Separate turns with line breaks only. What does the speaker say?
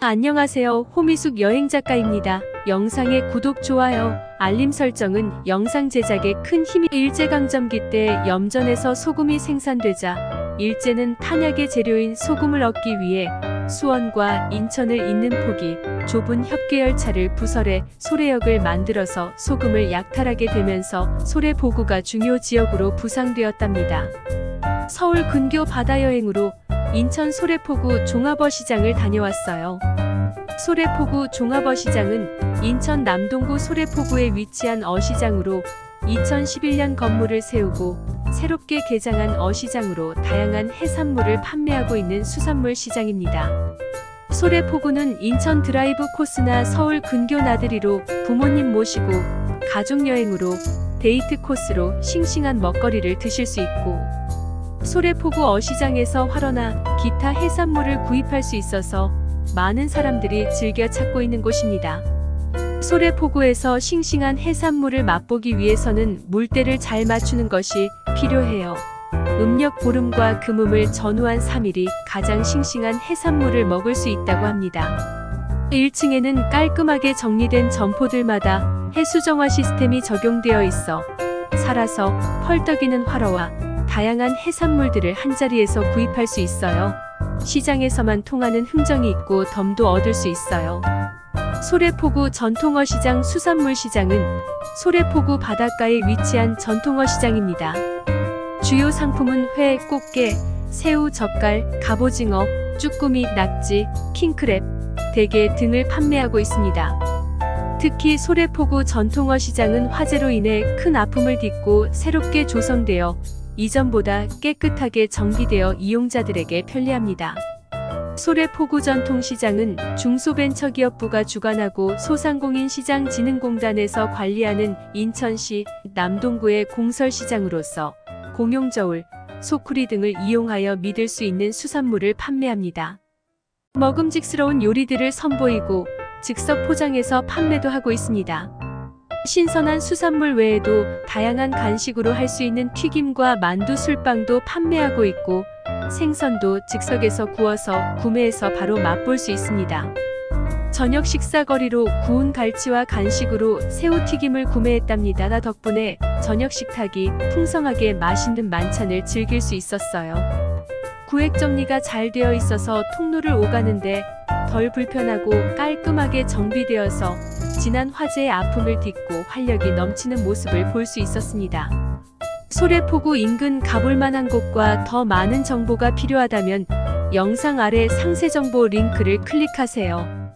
안녕하세요. 호미숙 여행작가입니다. 영상의 구독, 좋아요, 알림 설정은 영상 제작에 큰 힘이 일제강점기 때 염전에서 소금이 생산되자 일제는 탄약의 재료인 소금을 얻기 위해 수원과 인천을 잇는 폭이 좁은 협계열차를 부설해 소래역을 만들어서 소금을 약탈하게 되면서 소래포구가 중요 지역으로 부상되었답니다. 서울 근교 바다 여행으로 인천 소래포구 종합어시장을 다녀왔어요. 소래포구 종합어시장은 인천 남동구 소래포구에 위치한 어시장으로 2011년 건물을 세우고 새롭게 개장한 어시장으로 다양한 해산물을 판매하고 있는 수산물 시장입니다. 소래포구는 인천 드라이브 코스나 서울 근교 나들이로 부모님 모시고 가족여행으로 데이트 코스로 싱싱한 먹거리를 드실 수 있고 소래포구 어시장에서 활어나 기타 해산물을 구입할 수 있어서 많은 사람들이 즐겨 찾고 있는 곳입니다. 소래포구에서 싱싱한 해산물을 맛보기 위해서는 물때를 잘 맞추는 것이 필요해요. 음력 보름과 금음을 전후한 3일이 가장 싱싱한 해산물을 먹을 수 있다고 합니다. 1층에는 깔끔하게 정리된 점포들마다 해수정화 시스템이 적용되어 있어 살아서 펄떡이는 활어와 다양한 해산물들을 한자리에서 구입할 수 있어요. 시장에서만 통하는 흥정이 있고 덤도 얻을 수 있어요. 소래포구 전통어 시장 수산물 시장은 소래포구 바닷가에 위치한 전통어 시장입니다. 주요 상품은 회, 꽃게, 새우, 젓갈, 갑오징어, 쭈꾸미, 낙지, 킹크랩, 대게 등을 판매하고 있습니다. 특히 소래포구 전통어 시장은 화재로 인해 큰 아픔을 딛고 새롭게 조성되어 이전보다 깨끗하게 정비되어 이용자들에게 편리합니다. 소래포구 전통시장은 중소벤처기업부가 주관하고 소상공인시장진흥공단에서 관리하는 인천시 남동구의 공설시장으로서 공용저울, 소쿠리 등을 이용하여 믿을 수 있는 수산물을 판매합니다. 먹음직스러운 요리들을 선보이고 즉석 포장해서 판매도 하고 있습니다. 신선한 수산물 외에도 다양한 간식으로 할 수 있는 튀김과 만두 술빵도 판매하고 있고 생선도 즉석에서 구워서 구매해서 바로 맛볼 수 있습니다. 저녁 식사거리로 구운 갈치와 간식으로 새우튀김을 구매했답니다. 나 덕분에 저녁 식탁이 풍성하게 맛있는 만찬을 즐길 수 있었어요. 구획 정리가 잘 되어 있어서 통로를 오가는데 덜 불편하고 깔끔하게 정비되어서 지난 화재의 아픔을 딛고 활력이 넘치는 모습을 볼 수 있었습니다. 소래포구 인근 가볼 만한 곳과 더 많은 정보가 필요하다면 영상 아래 상세 정보 링크를 클릭하세요.